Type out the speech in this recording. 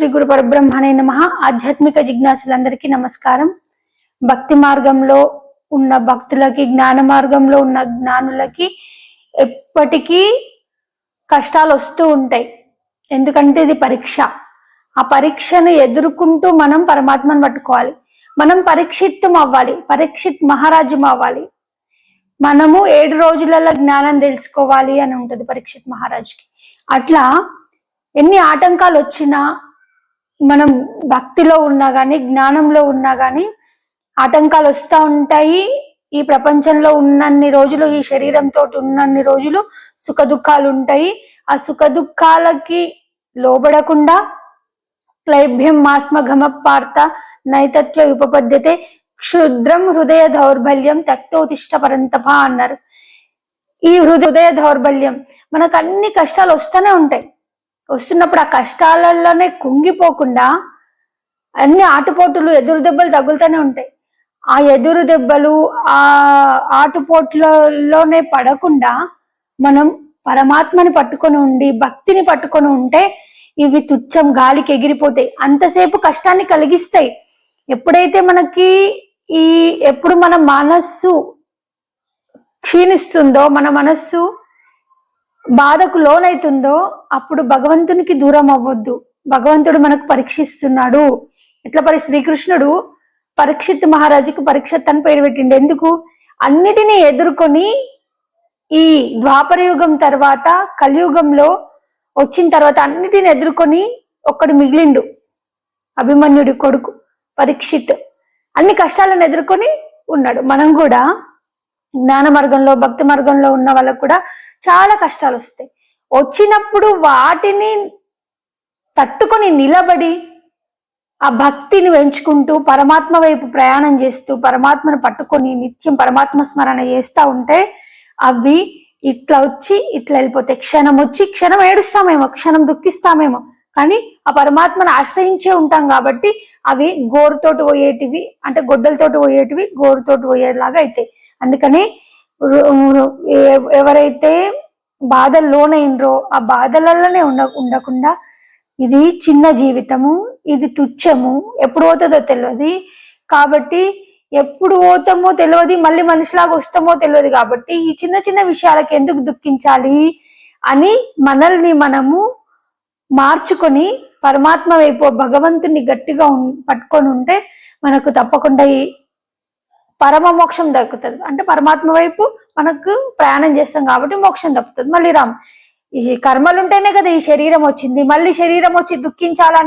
శ్రీ గురు పరబ్రహ్మణే నమ. ఆధ్యాత్మిక జిజ్ఞాసులందరికీ నమస్కారం. భక్తి మార్గంలో ఉన్న భక్తులకి జ్ఞాన మార్గంలో ఉన్న జ్ఞానులకి ఎప్పటికీ కష్టాలు వస్తూ ఉంటాయి. ఎందుకంటే ఇది పరీక్ష. ఆ పరీక్షను ఎదుర్కొంటూ మనం పరమాత్మను పట్టుకోవాలి. మనం పరీక్షిత్వం అవ్వాలి. పరీక్షిత్ మహారాజ్యం అవ్వాలి. మనము ఏడు రోజులలో జ్ఞానం తెలుసుకోవాలి అని ఉంటుంది పరీక్షిత్ మహారాజుకి. అట్లా ఎన్ని ఆటంకాలు వచ్చినా మనం భక్తిలో ఉన్నా కానీ జ్ఞానంలో ఉన్నా కానీ ఆటంకాలు వస్తూ ఉంటాయి. ఈ ప్రపంచంలో ఉన్నన్ని రోజులు ఈ శరీరంతో ఉన్నన్ని రోజులు సుఖ దుఃఖాలు ఉంటాయి. ఆ సుఖ దుఃఖాలకి లోబడకుండా క్లైభ్యం మాస్మ ఘమ పార్త నైతత్వ ఉపపద్యతే క్షుద్రం హృదయ దౌర్బల్యం తక్తోతిష్ట పరంతప అన్నారు. ఈ హృదయ దౌర్బల్యం మనకు అన్ని కష్టాలు వస్తూనే ఉంటాయి. వస్తున్నప్పుడు ఆ కష్టాలలోనే కుంగిపోకుండా అన్ని ఆటుపోటులు ఎదురు దెబ్బలు తగులుతూనే ఉంటాయి. ఆ ఎదురు దెబ్బలు ఆ ఆటుపోట్లలోనే పడకుండా మనం పరమాత్మని పట్టుకొని ఉండి భక్తిని పట్టుకొని ఉంటే ఇవి తుచ్చం గాలికి ఎగిరిపోతాయి. అంతసేపు కష్టాన్ని కలిగిస్తాయి. ఎప్పుడైతే మనకి ఈ ఎప్పుడు మన మనస్సు క్షీణిస్తుందో మన మనస్సు బాధకు లోనైతుందో అప్పుడు భగవంతునికి దూరం అవ్వద్దు. భగవంతుడు మనకు పరీక్షిస్తున్నాడు. ఇట్లా పరి శ్రీకృష్ణుడు పరీక్షిత్ మహారాజుకు పరీక్షత్ అని పేరు పెట్టిండు. ఎందుకు? అన్నిటినీ ఎదుర్కొని ఈ ద్వాపరయుగం తర్వాత కలియుగంలో వచ్చిన తర్వాత అన్నిటిని ఎదుర్కొని ఒక్కడు మిగిలిండు. అభిమన్యుడి కొడుకు పరీక్షిత్. అన్ని కష్టాలను ఎదుర్కొని ఉన్నాడు. మనం కూడా జ్ఞాన మార్గంలో భక్తి మార్గంలో ఉన్న వాళ్ళకు కూడా చాలా కష్టాలు వస్తాయి. వచ్చినప్పుడు వాటిని తట్టుకొని నిలబడి ఆ భక్తిని పెంచుకుంటూ పరమాత్మ వైపు ప్రయాణం చేస్తూ పరమాత్మను పట్టుకొని నిత్యం పరమాత్మ స్మరణ చేస్తూ ఉంటే అవి ఇట్లా వచ్చి ఇట్లా వెళ్ళిపోతాయి. క్షణం వచ్చి క్షణం ఏడుస్తామేమో క్షణం దుఃఖిస్తామేమో. కానీ ఆ పరమాత్మను ఆశ్రయించే ఉంటాం కాబట్టి అవి గోరుతోటి పోయేటివి అంటే గొడ్డలతోటి పోయేటివి గోరుతోటి పోయేలాగా అవుతాయి అందుకని ఎవరైతే బాధల్లోనైనరో ఆ బాధలలోనే ఉండ ఉండకుండా ఇది చిన్న జీవితము ఇది తుచ్చము ఎప్పుడు పోతుందో తెలియదు కాబట్టి ఎప్పుడు పోతామో తెలియదు మళ్ళీ మనిషిలాగా వస్తామో తెలియదు కాబట్టి ఈ చిన్న చిన్న విషయాలకు ఎందుకు దుఃఖించాలి అని మనల్ని మనము మార్చుకొని పరమాత్మ వైపు భగవంతుని గట్టిగా పట్టుకొని ఉంటే మనకు తప్పకుండా ఈ పరమ మోక్షం దక్కుతుంది. అంటే పరమాత్మ వైపు మనకు ప్రయాణం చేస్తాం కాబట్టి మోక్షం దక్కుతుంది. మళ్ళీ రామ్ ఈ కర్మలు ఉంటేనే కదా ఈ శరీరం వచ్చింది. మళ్ళీ శరీరం వచ్చి దుఃఖించాలనే